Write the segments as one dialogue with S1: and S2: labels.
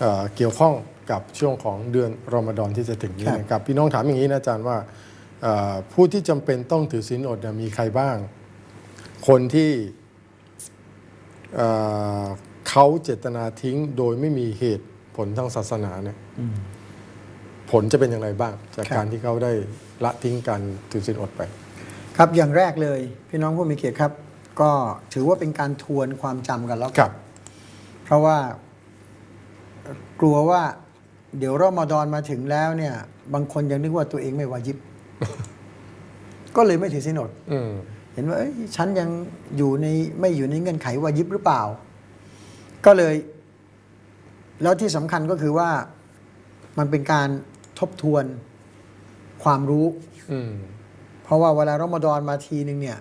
S1: เอ่อเกี่ยวข้องกับช่วงของเดือนรอมฎอนที่จะถึงนี้
S2: ครับ
S1: นะครับพี่น้องถามอย่างนี้นะอาจารย์ว่าเอ่อผู้ที่จำเป็นต้องถือศีลอดเนี่ยมีใครบ้าง คนที่เอ่อเขาเจตนาทิ้งโดยไม่มีเหตุผลทางศาสนาเนี่ยผลจะเป็นอย่างไรบ้าง จาก
S2: ครับ
S1: การที่เขาได้ละทิ้งการถือศีลอดไป
S2: ครับอย่างแรกเลย พี่น้องผู้มีเกียรติครับ ก็ถือว่าเป็นการทวนความจำกันแล้ว
S1: ค
S2: กั
S1: รั
S2: น
S1: บ
S2: เพราะว่าเอ่อ กลัวว่า เดี๋ยวรอมฎอนมาถึงแล้วเนี่ย บางคนยังนึกว่าตัวเองไม่วาญิบ ก็เลยไม่ถือสินอด
S1: อืม
S2: เห็นว่าเอ้ยฉันยังอยู่ในไม่อยู่ในเงื่อนไขวาญิบหรือเปล่า ก็เลย แล้วที่สำคัญก็คือว่ามันเป็นการทบทวนความรู้
S1: อืม
S2: เพราะว่าเวลารอมฎอนมาทีนึงเนี่ย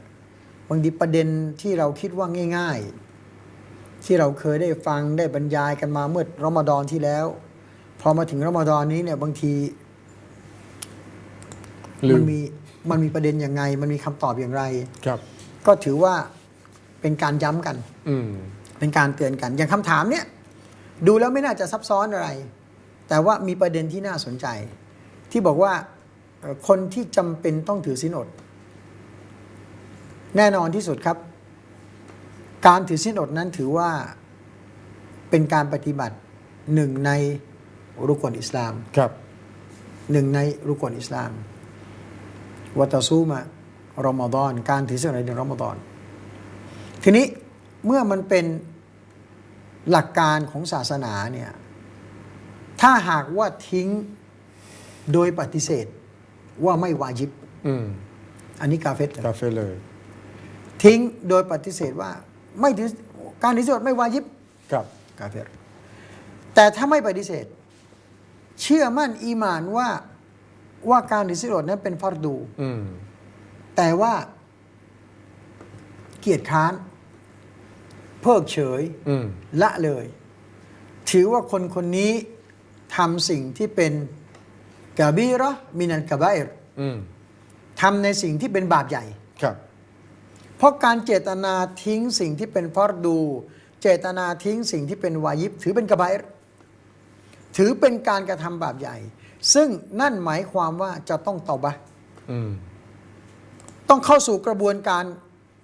S2: บางทีประเด็นที่เราคิดว่าง่าย ๆ ที่เราเคยได้ฟังได้บรรยายกันมาเมื่อรอมฎอนที่แล้ว พอมาถึงรอมฎอนนี้เนี่ยบางที
S1: ลื
S2: มั
S1: ม
S2: มีมันมีประเด็นยังไง มันมีคำตอบอย่างไร
S1: ครับ
S2: ก็ถือว่าเป็นการย้ำกัน
S1: อืม
S2: เป็นการเตือนกัน อย่างคำถามเนี่ย ดูแล้วไม่น่าจะซับซ้อนอะไร แต่ว่ามีประเด็นที่น่าสนใจ ที่บอกว่าเอ่อคนที่จำเป็นต้องถือศีลอด แน่นอนที่สุดครับ การถือศีลอดนั้นถือว่าเป็นการปฏิบัติหนึ่งในรุกลอิสลาม
S1: ครับ
S2: หนึ่งในรุกลอิสลามวัตซูมะรอมฎอน การถือศีลในเดือนรอมฎอน ทีนี้เมื่อมันเป็นหลักการของศาสนาเนี่ยถ้าหากว่าทิ้งโดยปฏิเสธว่าไม่วาญิบ
S1: อืม
S2: อันนี้กาเฟตเลย
S1: กาเฟ่เลย
S2: ทิ้งโดยปฏิเสธว่า ไม่ถือการถือศีลอดไม่วาญิบ
S1: ครับ
S2: กาเฟรแต่ถ้าไม่ปฏิเสธ เชื่อมั่นอีหมานว่าว่าการถือศีลอดนั้นเป็นฟารดู
S1: อืม
S2: แต่ว่าเกียรติค้าน เพิกเฉย
S1: อืม
S2: ละเลย ถือว่าคนคนนี้ทำสิ่งที่เป็นกาบีระมินันกะบาอิร
S1: อืม
S2: ทำในสิ่งที่เป็นบาปใหญ่
S1: ครับ
S2: เพ ราะการเจตนาทิ้งสิ่งที่เป็นฟารดู เจตนาทิ้งสิ่งที่เป็นวายิบ ถือเป็นกะบาอิรถือเป็นการกระทำบาปใหญ่ ซึ่งนั่นหมายความว่าจะต้องตอบะห์
S1: อืม
S2: ต้องเข้าสู่กระบวนการ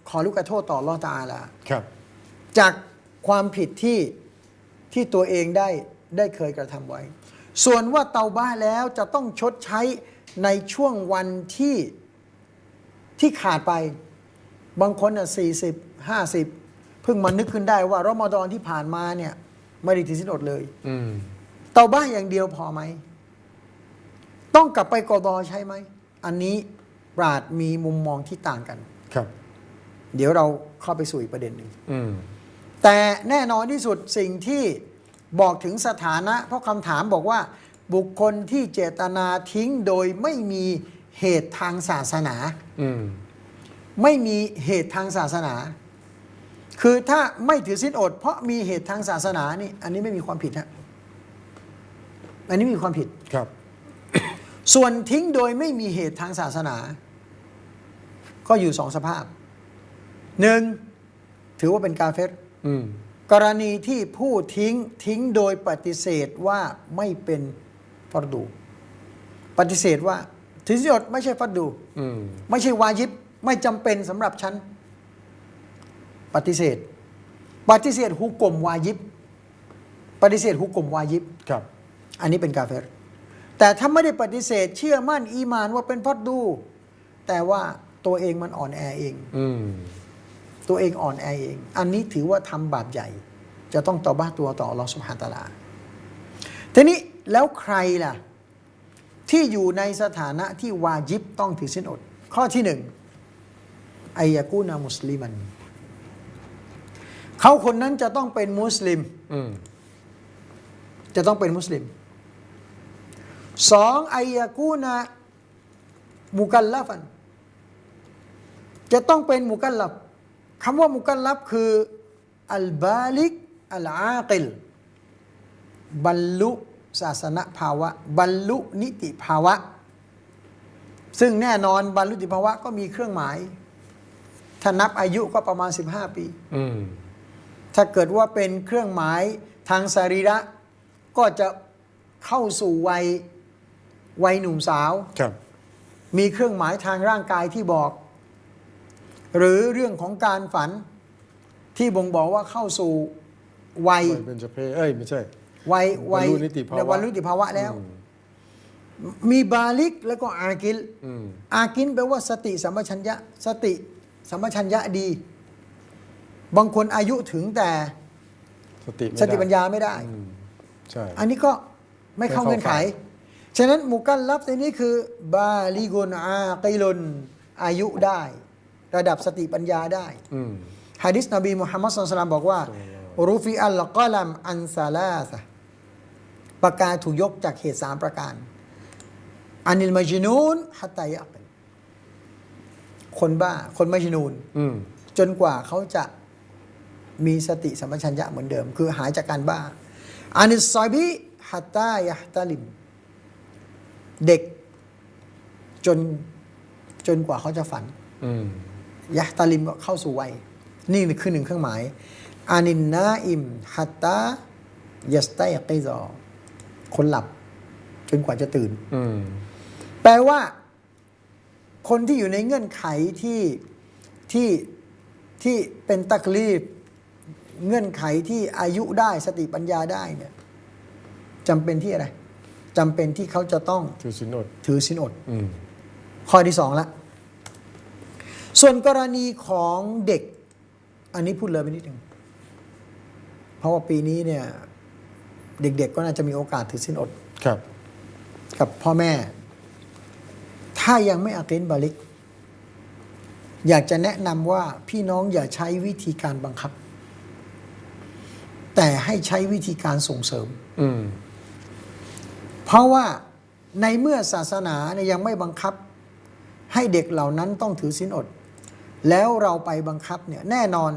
S2: ขอลูกโทษต่ออัลลอฮ์ตะอาลา
S1: ครับ
S2: จากความผิดที่ที่ตัวเองได้ได้เคยกระทำไว้ ส่วนว่าเตาบ้าแล้วจะต้องชดใช้ในช่วงวันที่ที่ขาดไป บางคนอะสี่สิบห้าสิบเพิ่งมานึกขึ้นได้ว่ารอมฎอนที่ผ่านมาเนี่ย ไม่ได้ถือสินอดเลย
S1: อืม
S2: เตาบ้าอย่างเดียวพอไหม ต้องกลับไปกอดอใช่ไหม อันนี้ปราดมีมุมมองที่ต่างกัน
S1: ครับ
S2: เดี๋ยวเราเข้าไปสู่อีกประเด็นหนึ่ง
S1: อืม
S2: แต่แน่นอนที่สุดสิ่งที่บอกถึงสถานะ เพราะคำถามบอกว่าบุคคลที่เจตนาทิ้งโดยไม่มีเหตุทางศาสนา
S1: อืม
S2: ไม่มีเหตุทางศาสนา คือถ้าไม่ถือสินอด เพราะมีเหตุทางศาสนานี่ อันนี้ไม่มีความผิดฮะอันนี้ไมมีความผิด
S1: ครับ
S2: ส่วนทิ้งโดยไม่มีเหตุทางศาสนา ก็อยู่สองสภาพหนึ่งถือว่าเป็นกาเฟร
S1: อืม
S2: กรณีที่ผู้ทิ้งทิ้งโดยปฏิเสธว่าไม่เป็นฟัรดู ปฏิเสธว่าถือสินอดไม่ใช่ฟัรดู
S1: อืม
S2: ไม่ใช่วาญิบ ไม่จำเป็นสำหรับฉัน ปฏิเสธ ปฏิเสธฮุกกลมวาญิบ ปฏิเสธฮุกกลมวาญิบ
S1: ครับ
S2: อันนี้เป็นกาเฟรแต่ถ้าไม่ได้ปฏิเสธ เชื่อมั่นอีมานว่าเป็นฟัรดู แต่ว่าตัวเองมันอ่อนแอเอง
S1: อืม
S2: ตัวเองอ่อนแอเอง อันนี้ถือว่าทำบาปใหญ่ จะต้องต่อบ้าตัวต่ออัลลอฮฺสุบฮานตะอาลา ทีนี้แล้วใครล่ะ ที่อยู่ในสถานะที่วาจิบต้องถือสินอด ข้อที่หนึ่ง อายะกูนามุสลิมันเขาคนนั้นจะต้องเป็นมุสลิม
S1: อืม
S2: จะต้องเป็นมุสลิมสองอายะกูนามุกัลลัฟัน จะต้องเป็นมุกัลลับคำว่ามุกัลลับคืออัลบาลิกอัลอากิลบรรลุศาสนภาวะ บรรลุนิติภาวะ ซึ่งแน่นอนบรรลุนิติภาวะก็มีเครื่องหมาย ถ้านับอายุก็ประมาณ 15 ปี
S1: อืม
S2: ถ้าเกิดว่าเป็นเครื่องหมายทางสรีระ ก็จะเข้าสู่วัยวัยหนุ่มสาว
S1: ครับ
S2: มีเครื่องหมายทางร่างกายที่บอก หรือเรื่องของการฝันที่บ่งบอกว่าเข้าสู่วัย
S1: วัยเป็นจเพศเอ้ยไม่ใช่
S2: วัยวัย
S1: บรรลุนิติภาวะ
S2: บรรลุนิติภาวะแล้ว
S1: อืม
S2: มีบาลิกแล้วก็อากิล
S1: อืม
S2: อากินแปลว่าสติสัมปชัญญะ สติ สัมปชัญญะดี บางคนอายุถึงแต่
S1: สติไม่
S2: สติ
S1: ได้
S2: ปัญญาไม่ได้
S1: อืมใช่
S2: อันนี้ก็ไม่เข้า
S1: ไม่เข้า
S2: เงื่อนไข
S1: ข่าย
S2: ฉะนั้นมุกัลลับในนี้คือ บาลิกุนอากิลุนอายุได้ ระดับสติปัญญาได้
S1: อืม
S2: ฮะดิษนบีมุฮัมมัดสุลตัลลัมบอกว่า
S1: ศ็อลลัลลอฮุ
S2: รูฟิอัลกอลัมอันซาลาสะประกาศถูกยกจากเหตุสามประการอานิลมาจินูนฮัตตายะกิล คนบ้าคนมัจนูน
S1: อืม
S2: จนกว่าเขาจะมีสติสัมปชัญญะเหมือนเดิม คือหายจากการบ้าอานิสซอยบิฮัตตายะตาลิม เด็กจนจนกว่าเขาจะฝัน
S1: อืม
S2: ยะตาลิมก็เข้าสู่วัย นี่คือหนึ่งเครื่องหมาย อานินนาอิมฮัตตายัสไตยกิซอคนหลับ จนกว่าจะตื่น
S1: อืม
S2: แปลว่า คนที่อยู่ในเงื่อนไขที่ที่ที่เป็นตักลีบเงื่อนไขที่อายุได้สติปัญญาได้เนี่ยจำเป็นที่อะไรจำเป็นที่เขาจะต้อง
S1: ถือสินอด
S2: ถือสินอด
S1: อืม
S2: ข้อที่สองละ ส่วนกรณีของเด็ก อันนี้พูดเลยไปนิดหนึ่งเพราะว่าปีนี้เนี่ย เด็กๆก็น่าจะมีโอกาสถือสินอด
S1: ครับ
S2: กับพ่อแม่ ถ้ายังไม่อาเกนบาลิก อยากจะแนะนำว่าพี่น้องอย่าใช้วิธีการบังคับ แต่ให้ใช้วิธีการส่งเสริม
S1: อืม
S2: เพราะว่าในเมื่อศาสนาเนี่ยยังไม่บังคับ ให้เด็กเหล่านั้นต้องถือศีลอด แล้วเราไปบังคับเนี่ยแน่นอน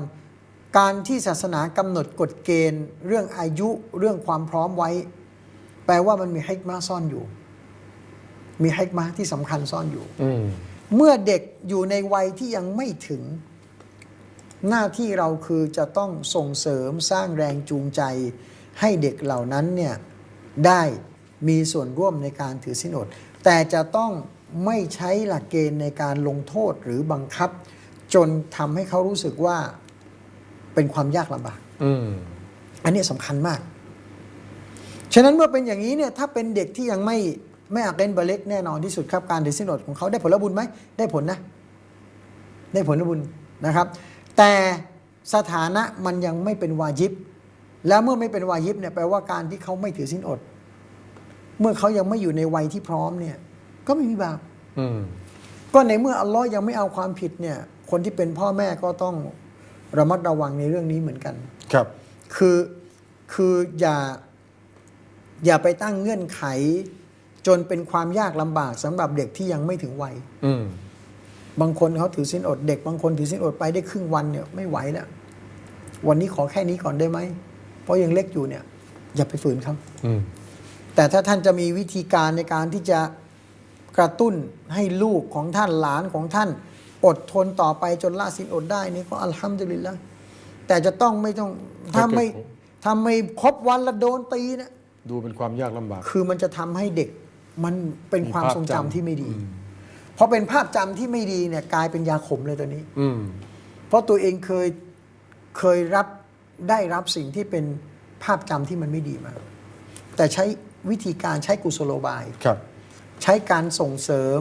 S2: การที่ศาสนากำหนดกฎเกณฑ์ เรื่องอายุเรื่องความพร้อมไว้ แปลว่ามันมีฮิกมาซ่อนอยู่ มีฮิกมาที่สำคัญซ่อนอยู่
S1: อืม
S2: เมื่อเด็กอยู่ในวัยที่ยังไม่ถึง หน้าที่เราคือจะต้องส่งเสริมสร้างแรงจูงใจ ให้เด็กเหล่านั้นเนี่ยได้มีส่วนร่วมในการถือสินอด แต่จะต้องไม่ใช้หลักเกณฑ์ในการลงโทษหรือบังคับ จนทำให้เขารู้สึกว่าเป็นความยากลำบาก
S1: อืม
S2: อันนี้สำคัญมาก ฉะนั้นเมื่อเป็นอย่างนี้เนี่ยถ้าเป็นเด็กที่ยังไม่ ไม่อาเกนบาเล็กแน่นอนที่สุดครับการถือสินอดของเขาได้ผลบุญไหมได้ผลนะ ได้ผลบุญนะครับ แต่สถานะมันยังไม่เป็นวาญิบ แล้วเมื่อไม่เป็นวาญิบเนี่ยแปลว่าการที่เขาไม่ถือสินอด เมื่อเขายังไม่อยู่ในวัยที่พร้อมเนี่ย ก็ไม่มีบาป
S1: อืม
S2: ก็ในเมื่ออัลลอฮ์ยังไม่เอาความผิดเนี่ย คนที่เป็นพ่อแม่ก็ต้องระมัดระวังในเรื่องนี้เหมือนกัน
S1: ครับ
S2: คือคืออย่าอย่าไปตั้งเงื่อนไข จนเป็นความยากลำบากสำหรับเด็กที่ยังไม่ถึงวัย
S1: อืม
S2: บางคนเขาถือสินอดเด็ก บางคนถือสินอดไปได้ครึ่งวันเนี่ยไม่ไหวแล้ววันนี้ขอแค่นี้ก่อนได้ไหมเพราะยังเล็กอยู่เนี่ย อย่าไปฝืนครับ
S1: อืม
S2: แต่ถ้าท่านจะมีวิธีการในการที่จะกระตุ้นให้ลูกของท่านหลานของท่าน อดทนต่อไปจนละสินอดได้นี่ก็อัลฮัมดุลิลละแต่จะต้องไม่ต้องถ้าไม่ถ้าไม่ครบวันละโดนตีนะ
S1: ดูเป็นความยากลำบาก
S2: คือมันจะทำให้เด็ก มันเป็นความ
S1: มีภาพ
S2: ทรงจำ
S1: จำ
S2: ที่ไม่ดี
S1: อืม
S2: พอเป็นภาพจำที่ไม่ดีเนี่ยกลายเป็นยาขมเลยตัวนี้
S1: อืม
S2: เพราะตัวเองเคยเคยรับได้รับสิ่งที่เป็นภาพจำที่มันไม่ดีมา แต่ใช้วิธีการใช้กุศโลบาย
S1: ครับ
S2: ใช้การส่งเสริม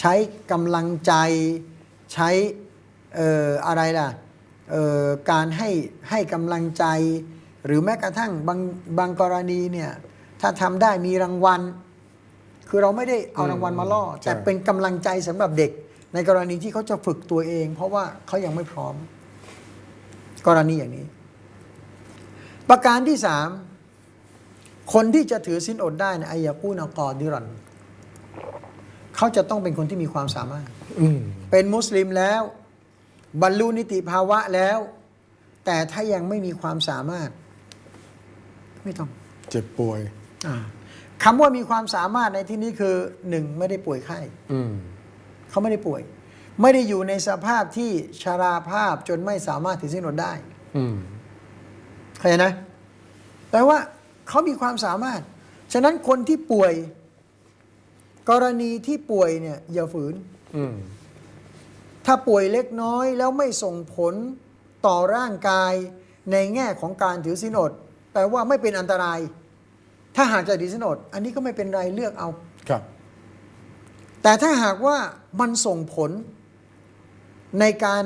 S2: ใช้กำลังใจ ใช้เอ่ออะไรล่ะเอ่อการให้ให้กำลังใจ หรือแม้กระทั่งบางบางกรณีเนี่ยถ้าทำได้มีรางวัล คือเราไม่ได้เอารางวัลมาล่อ
S1: ใช่
S2: แต่เป็นกำลังใจสำหรับเด็ก ในกรณีที่เขาจะฝึกตัวเอง เพราะว่าเขายังไม่พร้อม กรณีอย่างนี้ ประการที่สามคนที่จะถือสินอดได้นะอายากูนากอดิรันเขาจะต้องเป็นคนที่มีความสามารถ
S1: อืม
S2: เป็นมุสลิมแล้ว บรรลุนิติภาวะแล้ว แต่ถ้ายังไม่มีความสามารถ ไม่ต้อง
S1: เจ็บป่วย
S2: อา คำว่ามีความสามารถในที่นี้คือหนึ่งไม่ได้ป่วยไข้
S1: อืม
S2: เขาไม่ได้ป่วย ไม่ได้อยู่ในสภาพที่ชาราภาพจนไม่สามารถถือสินอดได้
S1: อืม
S2: เข้าใจนะแปลว่าเขามีความสามารถ ฉะนั้นคนที่ป่วย กรณีที่ป่วยเนี่ยอย่าฝืน
S1: อืม
S2: ถ้าป่วยเล็กน้อยแล้วไม่ส่งผลต่อร่างกายในแง่ของการถือศีลอดแปลว่าไม่เป็นอันตราย ถ้าหากจะถือศีลอดอันนี้ก็ไม่เป็นไรเลือกเอา
S1: ครับ
S2: แต่ถ้าหากว่ามันส่งผลในการ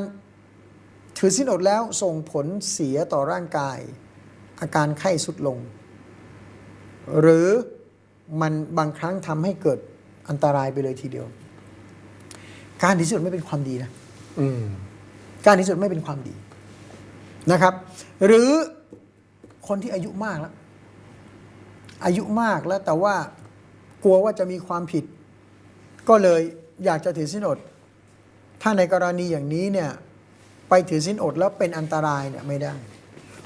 S2: ถือศีลอดแล้วส่งผลเสียต่อร่างกาย อาการไข้สุดลง หรือมันบางครั้งทำให้เกิดอันตรายไปเลยทีเดียว การถือศีลอดไม่เป็นความดีนะ
S1: อืม
S2: การที่สุดไม่เป็นความดีนะครับ หรือคนที่อายุมากแล้ว อายุมากแล้วแต่ว่ากลัวว่าจะมีความผิด ก็เลยอยากจะถือสินอด ถ้าในกรณีอย่างนี้เนี่ยไปถือสินอดแล้วเป็นอันตรายเนี่ยไม่ได้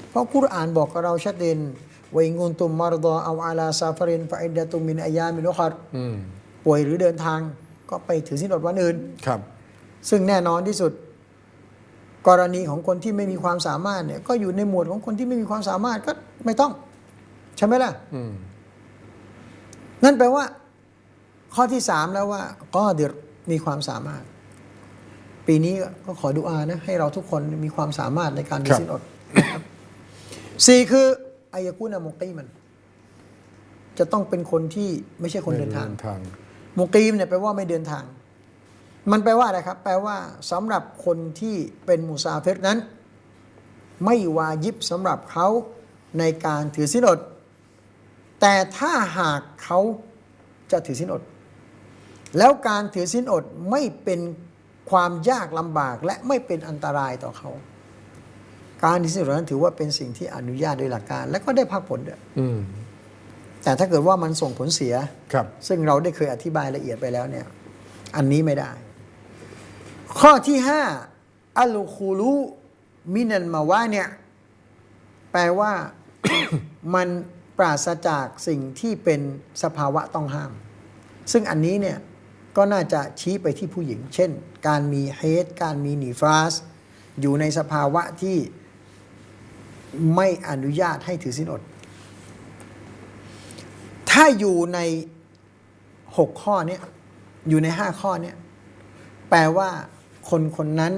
S2: เพราะกุรอานบอกกับเราชัดเจนวอิงุนตุมมารดอเอาอาลาซาฟรินฟาอิดะตุมมินอายามินุคัด
S1: อืม
S2: ป่วยหรือเดินทางก็ไปถือสินอดวันอื่น
S1: ครับ
S2: ซึ่งแน่นอนที่สุด กรณีของคนที่ไม่มีความสามารถเนี่ยก็อยู่ในหมวดของคนที่ไม่มีความสามารถก็ไม่ต้อง ใช่ไหมล่ะ
S1: อืม
S2: นั่นแปลว่า ข้อที่สามแล้วว่า ก็เดี๋ยวมีความสามารถ ปีนี้ก็ขอดุอานะ ให้เราทุกคนมีความสามารถในการมีสินอดนะครับสี่คืออายกุนามุกีมัน จะต้องเป็นคนที่ไม่ใช่คนเดินทาง
S1: เดินทาง
S2: มุกีมเนี่ยแปลว่าไม่เดินทาง มันแปลว่าอะไรครับ แปลว่าสำหรับคนที่เป็นมุซาเฟรนั้น ไม่วายิบสำหรับเขาในการถือสินอด แต่ถ้าหากเขาจะถือสินอด แล้วการถือสินอดไม่เป็นความยากลำบากและไม่เป็นอันตรายต่อเขา การถือสินอดนั้นถือว่าเป็นสิ่งที่อนุญาตโดยหลักการ และก็ได้พักผลด้วย
S1: อืม
S2: แต่ถ้าเกิดว่ามันส่งผลเสีย
S1: ครับ
S2: ซึ่งเราได้เคยอธิบายละเอียดไปแล้วเนี่ย อันนี้ไม่ได้ ข้อที่ห้าอัลคูลูมินันมาวะเนี่ย แปลว่ามัน ปราศจากสิ่งที่เป็นสภาวะต้องห้าม ซึ่งอันนี้เนี่ยก็น่าจะชี้ไปที่ผู้หญิง เช่น การมีเฮดการมีนีฟาส อยู่ในสภาวะที่ไม่อนุญาตให้ถือสินอด ถ้าอยู่ในหกข้อเนี้ยอยู่ในห้าข้อเนี้ยแปลว่าคนคนนั้น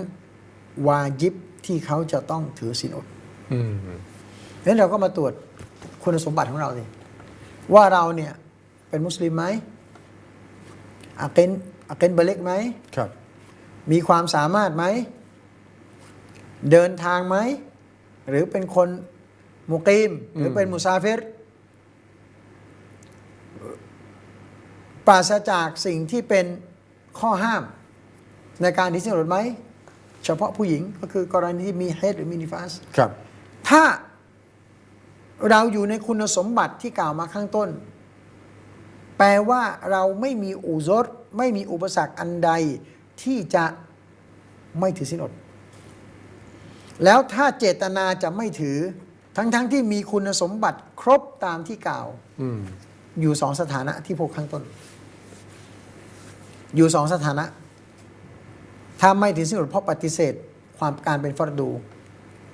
S2: วาจิบที่เขาจะต้องถือศีลอด
S1: อืม
S2: งั้นเราก็มาตรวจ คุณสมบัติของเราสิว่าเราเนี่ยเป็นมุสลิมไหมอาเกนอาเกนเบเล็กไหม
S1: ครับ
S2: มีความสามารถไหม เดินทางไหม หรือเป็นคนมุกีม หรือเป็นมุซาฟิรปราศจากสิ่งที่เป็นข้อห้าม ในการที่สินอดไหม เฉพาะผู้หญิงก็คือกรณีที่มีเฮดหรือมินิฟาส
S1: ครับ
S2: ถ้า เราอยู่ในคุณสมบัติที่กล่าวมาข้างต้น แปลว่าเราไม่มีอุซรไม่มีอุปสรรคอันใดที่จะไม่ถือสินอด แล้วถ้าเจตนาจะไม่ถือ ทั้งๆทที่มีคุณสมบัติครบตามที่กล่าว
S1: อืม
S2: อยู่สองสถานะที่พบข้างต้น อยู่สองสถานะถ้าไม่ถือสินอดเพราะปฏิเสธ ความการเป็นฟรดู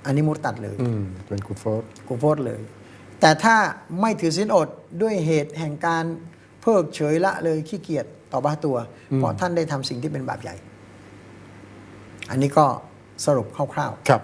S2: อันนี้มุตตัดเลย
S1: อืมเป็นกุฟอร์
S2: กูโพสเลย แต่ถ้าไม่ถือสินอดด้วยเหตุแห่งการเพิกเฉยละเลยขี้เกียจต่อบาตัว เพราะท่านได้ทำสิ่งที่เป็นบาปใหญ่ อันนี้ก็สรุปคร่าว
S1: ครับ